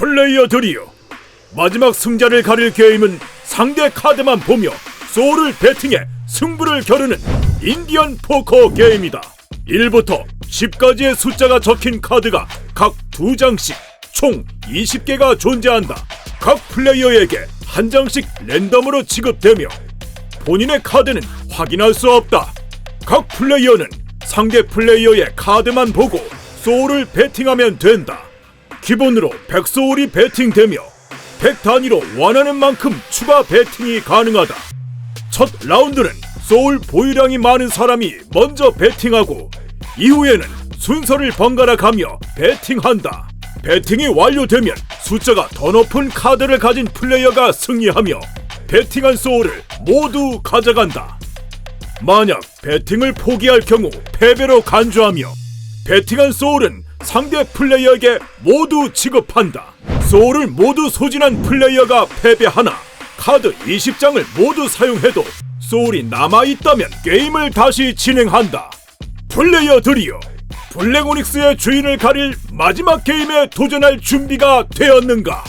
플레이어들이여 마지막 승자를 가릴 게임은 상대 카드만 보며 소울을 배팅해 승부를 겨루는 인디언 포커 게임이다 1부터 10까지의 숫자가 적힌 카드가 각 두 장씩 총 20개가 존재한다 각 플레이어에게 한 장씩 랜덤으로 지급되며 본인의 카드는 확인할 수 없다. 각 플레이어는 상대 플레이어의 카드만 보고 소울을 베팅하면 된다. 기본으로 100소울이 베팅되며 100 단위로 원하는 만큼 추가 베팅이 가능하다. 첫 라운드는 소울 보유량이 많은 사람이 먼저 베팅하고 이후에는 순서를 번갈아 가며 베팅한다. 베팅이 완료되면 숫자가 더 높은 카드를 가진 플레이어가 승리하며 베팅한 소울을 모두 가져간다. 만약 배팅을 포기할 경우 패배로 간주하며 배팅한 소울은 상대 플레이어에게 모두 지급한다. 소울을 모두 소진한 플레이어가 패배하나 카드 20장을 모두 사용해도 소울이 남아있다면 게임을 다시 진행한다. 플레이어들이여 블랙오닉스의 주인을 가릴 마지막 게임에 도전할 준비가 되었는가?